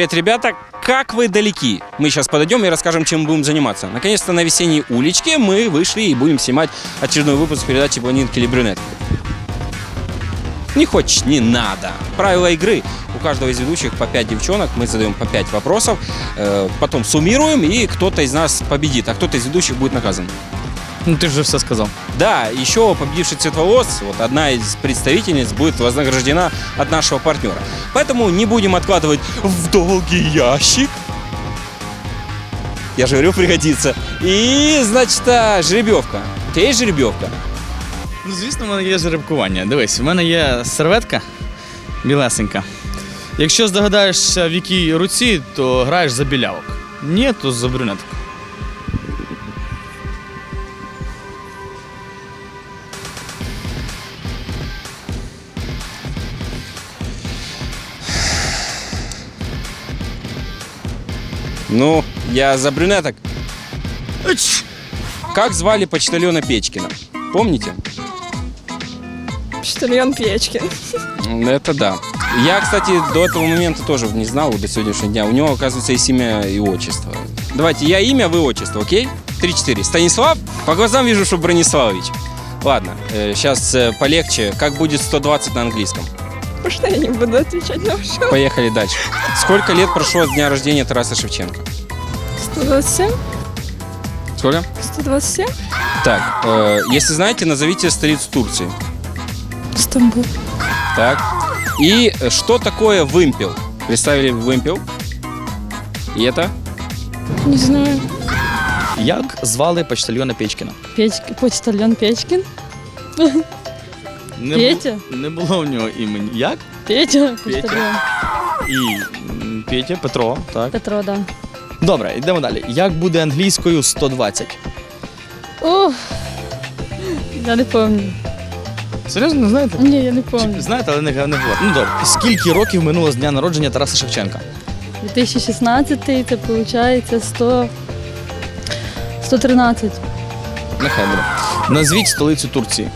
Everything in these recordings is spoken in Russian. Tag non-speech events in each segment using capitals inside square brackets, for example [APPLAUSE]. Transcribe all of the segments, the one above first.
Привет, ребята! Как вы далеки? Мы сейчас подойдем и расскажем, чем будем заниматься. Наконец-то на весенней уличке мы вышли и будем снимать очередной выпуск передачи «Блондинки или брюнетки». Не хочешь, не надо. Правила игры. У каждого из ведущих по 5 девчонок. Мы задаем по 5 вопросов. э, потом суммируем, и кто-то из нас победит, а кто-то из ведущих будет наказан. Ну ты же все сказал. Да, еще победивший цвет волос, вот одна из представительниц будет вознаграждена от нашего партнера. Поэтому не будем откладывать в долгий ящик. Я же говорю, пригодится. И, значит, а, жеребьевка. У тебя есть жеребьевка? Ну, звісно, в мене є жеребкування. Дивись, у мене є серветка білесенька. Якщо здогадаєшся, в якій руці, то граєш за білявок. Ні, то за брюнеток. Ну, я за брюнеток. Как звали почтальона Печкина? Помните? Почтальон Печкин. Это да. Я, кстати, до этого момента тоже не знал, до сегодняшнего дня. У него, оказывается, есть имя и отчество. Давайте, я имя, вы отчество, окей? 3-4. Станислав? По глазам вижу, что Брониславович. Ладно, сейчас полегче. Как будет 120 на английском? Можно я не буду отвечать на вопрос? Поехали дальше. Сколько лет прошло с дня рождения Тараса Шевченко? 127? Сколько? 127? Так, э, если знаете, назовите столицу Турции. Стамбул. Так. И что такое вымпел? Представили вымпел? И это? Не знаю. Як звали почтальйона Печкіна? Печки, почтальон Печкин. [LAUGHS] Не Петя? бу- не було в нього імені. Як? Петя, почтальон. І м, Петя, Петро, так. Петро, да. Добре, йдемо далі. Як буде англійською 120? Ух, я не помню. Серйозно, не знаєте? Ні, я не Чи помню. знаєте, але не, не говорите. Ну добре. Скільки років минуло з дня народження Тараса Шевченка? 2016 це виходить 100... 113. Нехай буде. Назвіть столицю Турції.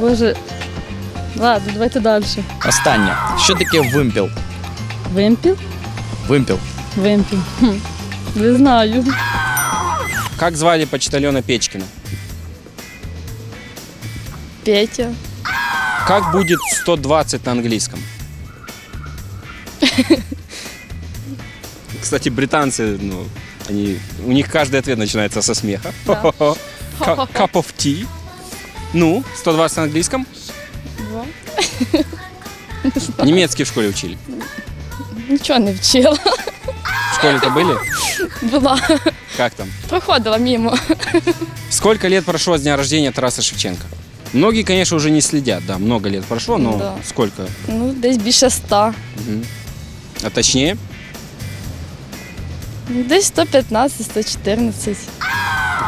Боже. Ладно, давайте далі. Останнє. Що таке вимпіл? Вимпіл? Вимпіл. Вимпіл. Хм. Не знаю. Как звали почтальона Печкина? Петя. Как будет 120 на английском? Кстати, британцы, ну, они, у них каждый ответ начинается со смеха. Да. Ка- Cup of tea. Ну, 120 на английском? Два. [LAUGHS] Немецкий в школе учили. Нічого не вчила. В школе-то были? Була. Как там? Проходила мимо. Сколько лет прошло с дня рождения Тараса Шевченко? Многие, конечно, уже не следят, да, много лет прошло, но Да. сколько? Ну, десь більше ста. Мгм. А точнее? Ну, Десь 115, 114.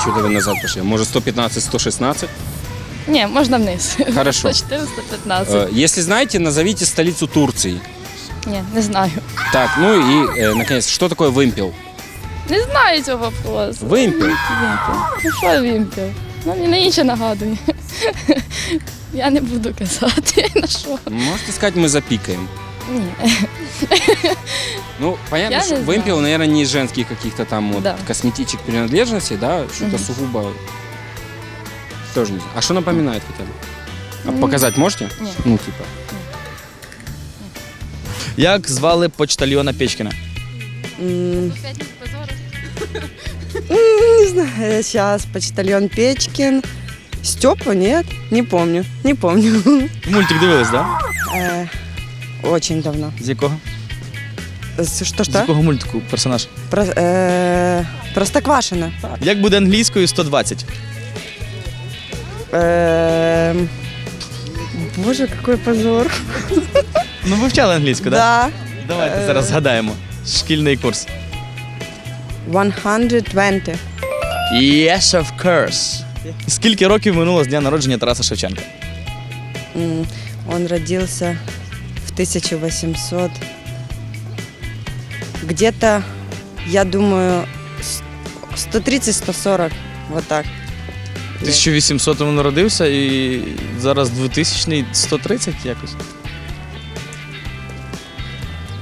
Что-то вы назад пошли. Может, 115, 116? Ні, можна вниз. Хорошо. [LAUGHS] 114, 115. Э, Если знаете, назовите столицу Турции. Ні, не знаю. Так, ну и, э, наконец, что такое вымпел? Не знаю цього вопросу. Вимпіл? Вимпіл. Ну що вимпіл? Ну, мені на інше нагадує. [LAUGHS] Я не буду казати, на що. Можете сказать, мы запикаем. Ні. Ну, понятно, Я что не вымпел, знаю. наверное, не из женских каких-то там вот Да. косметичек принадлежностей, да, что-то Мгм. сугубо... Тоже не знаю. А что напоминает хотя бы? А М. показать можете? Ні. Ну, типа. Як звали почтальйона Печкіна? М, Не знаю, сейчас почтальон Печкин. Степа, нет? Не помню, не помню. Мультик дивились, так? Да? Э, Очень давно. З якого? С- Что, З что? якого мультику персонаж? Про, э, Простоквашино. Як буде англійською 120? Эм, Боже, какой позор. Ну, вивчали англійську, так? Да. Давайте Е. зараз згадаємо. Шкільний курс. 120. Yes, of course. Скільки років минуло з дня народження Тараса Шевченка? М, Он родился в 1800. Где-то, я думаю, с- 130-140. Вот так. 1800 народився і зараз 2000 130 якось.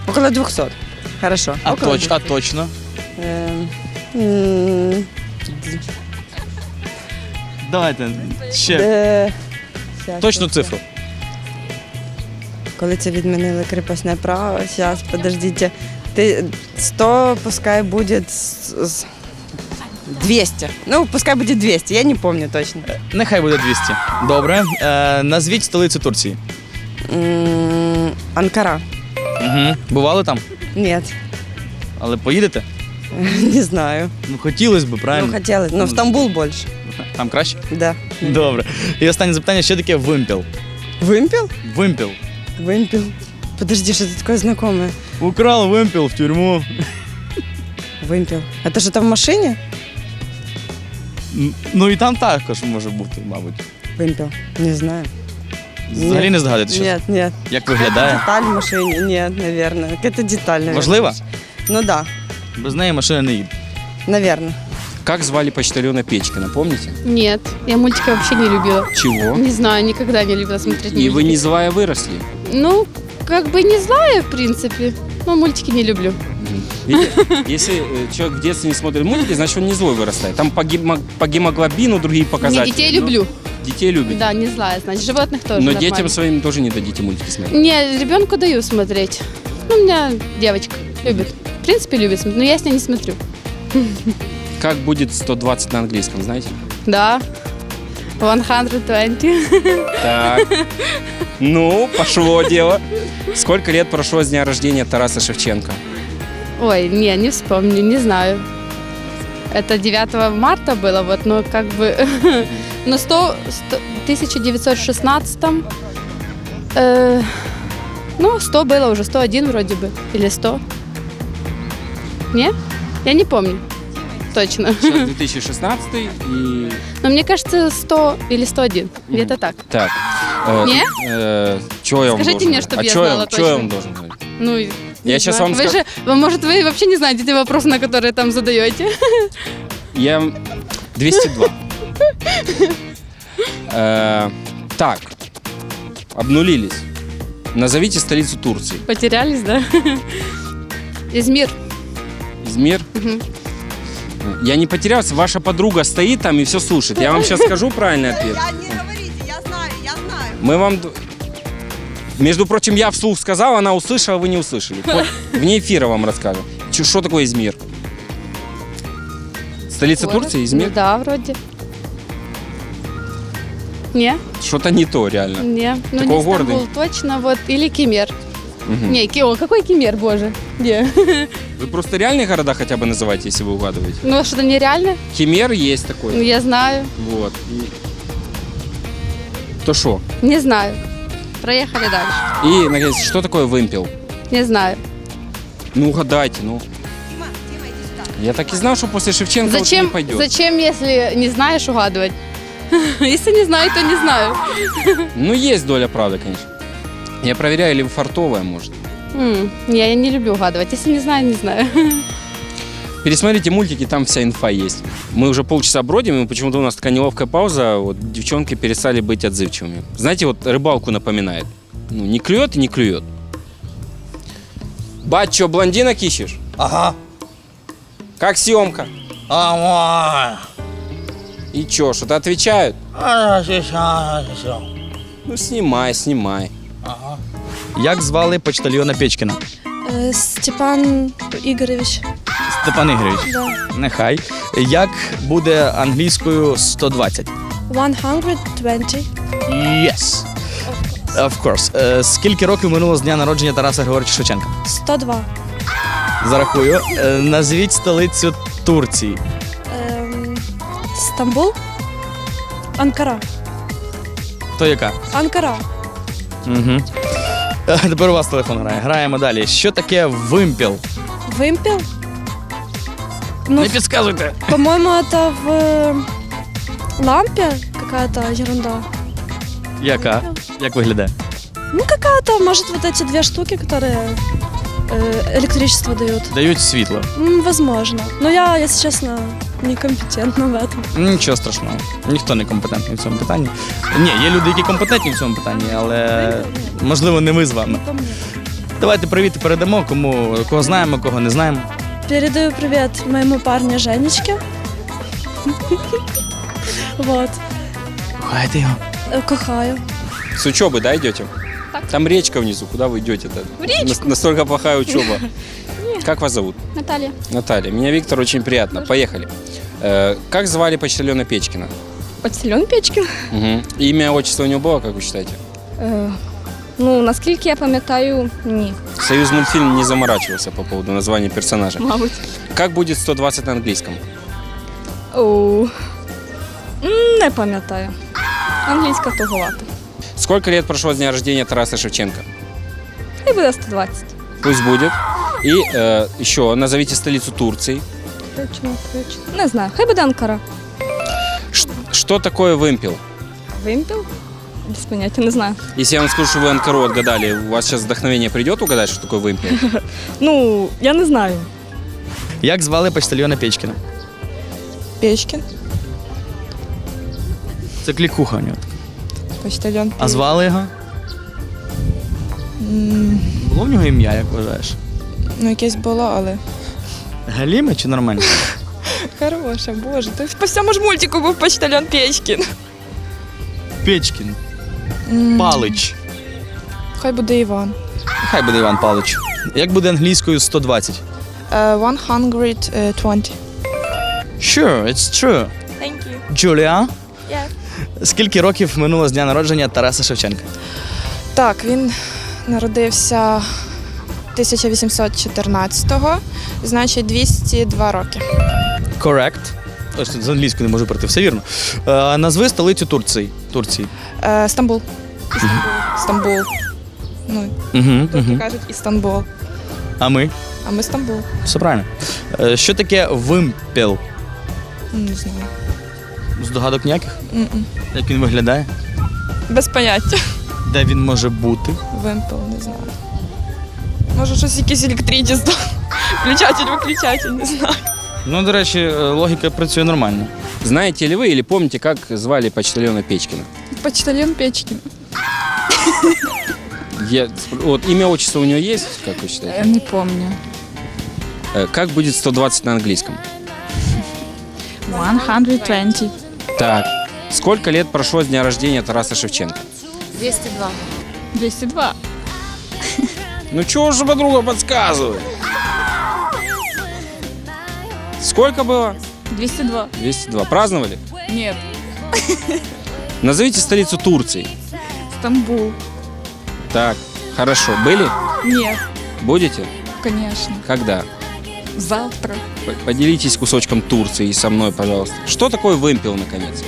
Около 200. Хорошо. А, около точ, а точно? М, Давайте ще е, щас, точну щас, цифру. Коли це відмінили кріпосне право, зараз, подождите. Ти 100, пускай буде с- 200. Ну, пускай буде 200, я не помню точно. Нехай буде 200. Добре. Е, назвіть столицю Турції. М, Анкара. Угу. Бували там? Нет, Але поїдете? [LAUGHS] не знаю. Ну хотілося б, правильно? Ну, хотелось. Но в Стамбул больше. Там краще? Да. Добре. І останнє запитання: що таке вимпіл? Вымпел? Вимпіл. Вымпел. Подожди, что это такое знакомое? Украл вимпіл в тюрму. Вымпел. Это что-то в машине? М, Ну і там також може бути, мабуть. Вымпел. Не знаю. Взагалі Нет. не здогадуєте, що Нет, нет. як виглядає. Деталь в машине? Нет, наверное. Какая-то деталь, наверное. Важлива? Ну да, Без неї машина не їде. наверное. Как звали почтальона Печкина, помните? Нет, я мультики вообще не любила. Чего? Не знаю, никогда не любила смотреть И вы мультики. не злая выросли. Ну, как бы не злая, в принципе, но мультики не люблю. Если э, человек в детстве не смотрит мультики, значит он не злой вырастает. Там по, гемо- по гемоглобину другие Не, показатели. детей Ну, люблю. детей любит. Да, не злая, значит, животных тоже Но нормально. детям своим тоже не дадите мультики смотреть. Не, ребенку даю смотреть. Ну, у меня девочка любит. В принципе, любит смотреть, но я с ней не смотрю. Как будет 120 на английском, знаете? Да. 120. Так. Ну, пошло дело. Сколько лет прошло с дня рождения Тараса Шевченко? Ой, не, не вспомню, не знаю. Это 9 марта было, вот, но как бы... [LAUGHS] Но 100, 100 1916 э, ну, 100 было уже, 101 вроде бы, или 100. Не? Я не помню. Точно. Сейчас [LAUGHS] 2016 и... Но мне кажется, 100 или 101. Где-то так. Так. э, Не? э, чё я вам Скажите должен мне, говорить? чтоб а я чё знала чё я вам точно. должен говорить? Ну, Я не знаю. вам вы скажу- же, вы, может, вы вообще не знаете те вопросы, на которые там задаете? Я 202. Э, Так. Обнулились. Назовите столицу Турции. Потерялись, да? Измир. Измир. Мгм. Я не потерялся, ваша подруга стоит там и все слушает. Я вам [LAUGHS] сейчас скажу правильный ответ. не говорите, я знаю, я знаю. Мы вам... д- Между прочим, я вслух сказал, она услышала, вы не услышали. Вот [LAUGHS] Вне эфира вам расскажем. Чё- Что такое Измир? Столица Город. Турции, Измир? Ну да, вроде. Не, Что-то не то, реально. не. Ну Такого не города Стамбул, точно, вот. Или Кемер. Мгм. Не, Ки- о, какой Кемер, боже. Не. [LAUGHS] Вы просто реальные города хотя бы называете, если вы угадываете? Ну, а что-то нереально? Кемер есть Ну, такой. я знаю. Вот. И- То что? Не знаю. Проехали дальше. И, наконец, что такое вымпел? Не знаю. Ну, угадайте, ну. Я так и знал, что после Шевченко вот не Зачем, пойдет. зачем, если не знаешь, угадывать? [LAUGHS] Если не знаю, то не знаю. [LAUGHS] Ну, есть доля правды, конечно. Я проверяю, или фартовая, может. М, Не, я не люблю угадывать. Если не знаю, не знаю. [LAUGHS] Пересмотрите мультики, там вся инфа есть. Мы уже полчаса бродим, и почему-то у нас такая неловкая пауза. Вот девчонки перестали быть отзывчивыми. Знаете, вот рыбалку напоминает. Ну, не клюет и не клюет. Бать, что, блондинок ищешь? Ага. Как съемка? Ага. И чё, что-то отвечают? Ага. Ну, снимай, снимай. Як звали почтальйона Печкіна? Е, Степан Ігорович. Степан Ігорович. Да. Нехай. Як буде англійською 120? 120. Yes. Of course. Е, скільки років минуло з дня народження Тараса Григоровича Шевченка? 102. Зарахую. Е, назвіть столицю Турції. Ем, Стамбул. Анкара. То яка? Анкара. Угу. Тепер у вас телефон грає. Граємо далі. Що таке вимпіл? Вымпел. Ну, Не підказуйте. по-моему, это в э, лампе какая-то ерунда. Яка? Як виглядає? Ну, какая-то, может, вот эти две штуки, которые э, электричество дают. Дають світло. М, возможно. Но я, если честно, некомпетентна в этом. Нічого страшного. Ніхто не компетентний в цьому питанні. Ні, є люди, які компетентні в цьому питанні, але можливо не ми з вами. Не по мне. Давайте привіт передамо, кому кого знаємо, кого не знаємо. Передаю привет моему парню Женечке. Вот. Кохайте його. Э, Кохаю. С учебы, да, идете? Там речка внизу, куда вы идете-то? В речку. Настолько плохая учеба. [LAUGHS] Как вас зовут? Наталья. Наталья. Меня Виктор, очень приятно. Поехали. Э, Как звали почтальона Печкина? Почтальон Печкін. Мгм. Имя, отчество у него было, как вы считаете? Е, ну, наскільки я пам'ятаю, ні. Союз мультфильм не заморачивался по поводу названия персонажа. Мабуть. Как будет 120 на английском? Оу. М, Не пам'ятаю. Англійська туговата. Сколько лет прошло с дня рождения Тараса Шевченко? І буде 120. Пусть будет. И э, еще назовите столицу Турции. Точно, точно. Не знаю. Хай буде Анкара. Ш- Что такое вымпел? Вимпіл? Без поняття, не знаю. Если я вам скажу, что вы Анкару отгадали, у вас сейчас вдохновение придет угадать, что такое вымпел? [LAUGHS] Ну, я не знаю. Як звали почтальона Печкіна? Печкин. Це клікуха у нього. Почтальон. А звали його? Було в нього ім'я, як вважаєш? Ну, якесь було, але. Галіме чи нормально? [LAUGHS] Хороша, боже. Ти по всьому ж мультику був почтальон Печкін. Печкін. Палич. Хай буде Іван. Хай буде Іван Палич. Як буде англійською 120? Uh, 120. Sure, it's true. Thank you. Джулія? Yeah. Скільки років минуло з дня народження Тараса Шевченка? Так, він народився 1814-го, значить 202 роки. Correct. З англійською не можу пройти, все вірно. Е, назви столицю Турції. Турції. Е, Стамбул. Стамбул. Ну, Угу, турки кажуть Істанбул. А ми? А ми Стамбул. Все правильно. Е, що таке вимпел? Не знаю. Здогадок ніяких? М-м. Як він виглядає? Без поняття. Де він може бути? Вимпел, не знаю. Може, щось якесь електричество. Включатель, виключатель, не знаю. Ну, до речі, е, логіка працює нормально. Знаете ли вы или помните, как звали почтальона Печкина? Почтальон Печкін. Я, сп- вот имя, отчество у него есть, как вы считаете? Не пам'ятаю. Э, Как будет 120 на английском? 120. Так. Сколько лет прошло с дня рождения Тараса Шевченко? 202. 202. Ну чего же подруга подсказывает? Сколько было? 202. 202. Праздновали? Нет. [LAUGHS] Назовите столицу Турции. Стамбул. Так, хорошо. Были? Нет, Будете? конечно. Когда? Завтра. П- Поделитесь кусочком Турции со мной, пожалуйста. Что такое вымпел, наконец?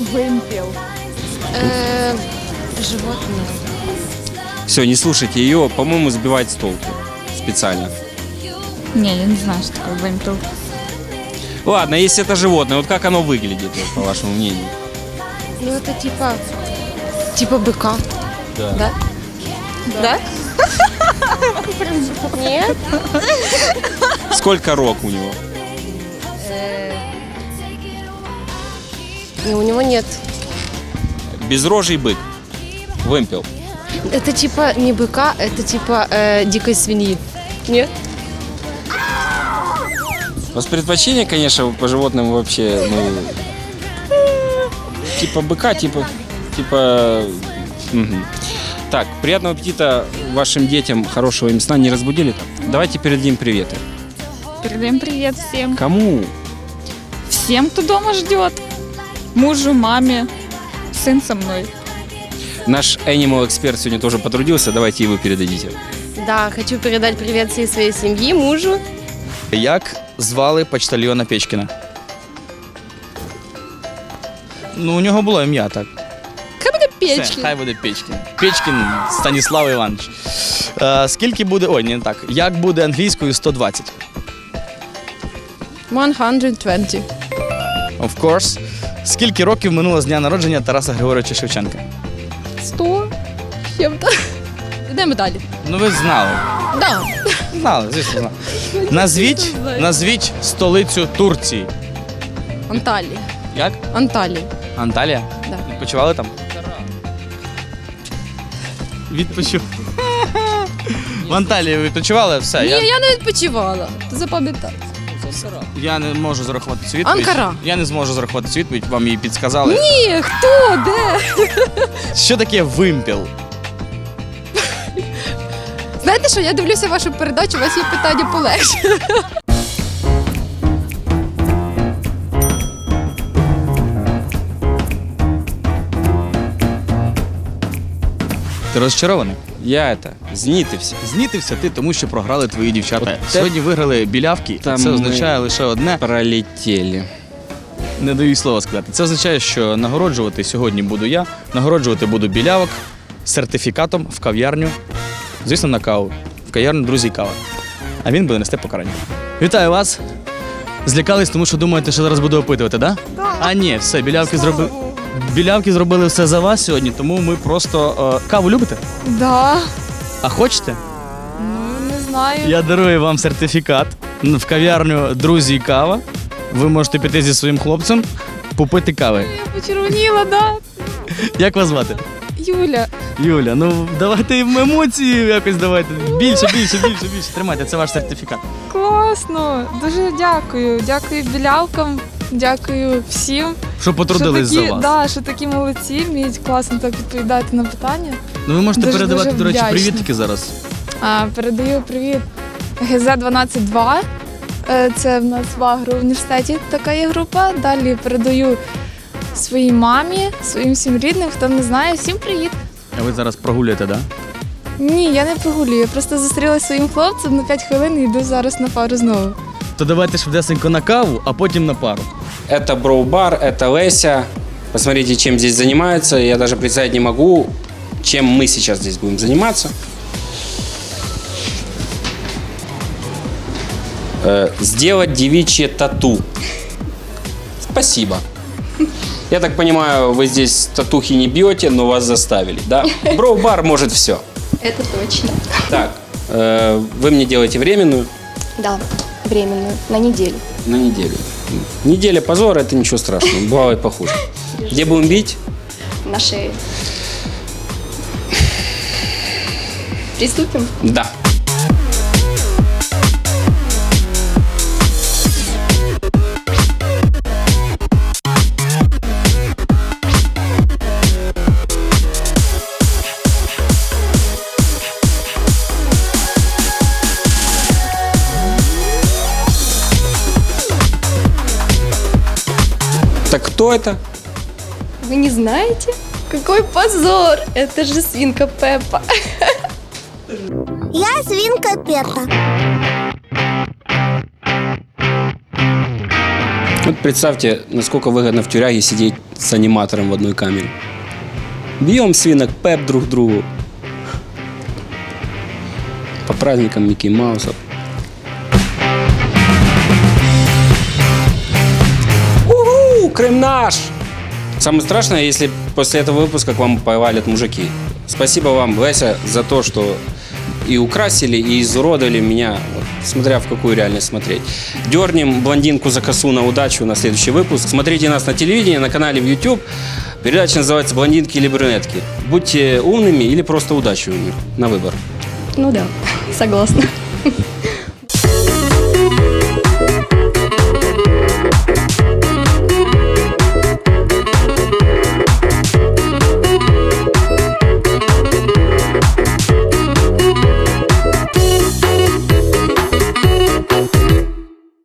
Вимпіл. животное. Все, не слушайте ее, по-моему, сбивает с толку. Специально. Не, я не знаю, что такое вимпіл. Ладно, если это животное, вот как оно выглядит, вот, по вашему мнению? Ну, это типа... Типа быка. Да. Да? Да? Нет? Сколько рог у него? У него нет. Безрожий бык. Вымпел. Это типа не быка, это типа э, дикой свиньи. Нет? У вас предпочтение, конечно, по животным вообще, ну, типа быка, типа, типа, мгм. Так, приятного аппетита вашим детям, хорошего им сна, не разбудили там? Давайте передадим приветы. Передаем привет всем. Кому? Всем, кто дома ждет. Мужу, маме, сын со мной. Наш Animal эксперт сегодня тоже потрудился, давайте вы передадите. Да, хочу передать привет всей своей семье, мужу. Як звали почтальона Печкіна? Ну, у нього було ім'я, так. Хай буде Все, Печкін. хай буде Печкін. Печкін Станіслав Іванович. Е, скільки буде. Ой, не так. Як буде англійською 120? 120. Of course. Скільки років минуло з дня народження Тараса Григоровича Шевченка? 100 з чим-то. Йдемо далі. Ну ви знали. Да. Знали, звісно, знали. Назвіть, назвіть столицю Турції. Анталія. Як? Анталія. Анталія? Да. Відпочивали там? Відпочив. [LAUGHS] В Анталії відпочивали? Все. Ні, я... не відпочивала. Запам'ятай. Я не можу зарахувати цю відповідь. Анкара. Я не зможу зарахувати цю відповідь, вам її підсказали. Ні, хто? Де? Що таке вимпіл? Знаєте що, я дивлюся вашу передачу, у вас є питання полегше. Ти розчарований? Я это, знітився. Знітився ти, тому що програли твої дівчата. От Сьогодні виграли білявки. Та Це ми- означає лише одне. Пролетели. Не даю їй слова сказати. Це означає, що нагороджувати сьогодні буду я. Нагороджувати буду білявок сертифікатом в кав'ярню. Звісно, на каву. В кав'ярню друзі кава. А він буде нести покарання. Вітаю вас! Злякались, тому що думаєте, що зараз буду опитувати, так? Да? А ні, все, білявки зробили. Білявки зробили все за вас сьогодні, тому ми просто. е, каву любите? Да, А хочете? ну не знаю. Я дарую вам сертифікат в кав'ярню Друзі і кава. Ви можете піти зі своїм хлопцем, попити кави. Я почервоніла, да. Як вас звати? Юля. Юля, ну давайте емоції якось давайте. Більше, більше, більше, більше. Тримайте, це ваш сертифікат. Класно. Дуже дякую. Дякую білявкам. Дякую всім. Що потрудились що за вас. Да, що такі молодці, вміють класно так відповідати на питання. Ну ви можете Дуже- передавати, дуже до речі, вдячна. привітки зараз. А, передаю привіт ГЗ-12-2. Е, Це в нас в агроуніверситеті така є група. Далі передаю своїй мамі, своїм всім рідним, хто не знає, всім привіт. А ви зараз прогулюєте, так? Да? Ні, я не прогулюю. Я просто зустрілася своїм хлопцем на 5 хвилин і йду зараз на пару знову. То давайте швидесенько на каву, а потім на пару. Это Броу-бар, это Леся. Посмотрите, чем здесь занимаются. Я даже представить не могу, чем мы сейчас здесь будем заниматься. Э, сделать девичье тату. Спасибо. Я так понимаю, вы здесь татухи не бьете, но вас заставили, да? [LAUGHS] Броу-бар может все. Это точно. Так, э, вы мне делаете временную Да, временную, на неделю. на неделю. Неделя позора, это ничего страшного, бывало и похуже. Где будем бить? На шее. Приступим? Да. Так кто это? Вы не знаете? Какой позор! Это же свинка Пеппа. Я свинка Пеппа. Вот представьте, насколько выгодно в тюряге сидеть с аниматором в одной камере. Бьем свинок Пеп друг другу. По праздникам Микки Маусов. Крым наш! Самое страшное, если после этого выпуска к вам повалят мужики. Спасибо вам, Леся, за то, что и украсили, и изуродовали меня, вот, смотря в какую реальность смотреть. Дернем блондинку за косу на удачу на следующий выпуск. Смотрите нас на телевидении, на канале в YouTube. Передача называется «Блондинки или брюнетки». Будьте умными или просто удачливыми. На выбор. Ну да, [LAUGHS] согласна.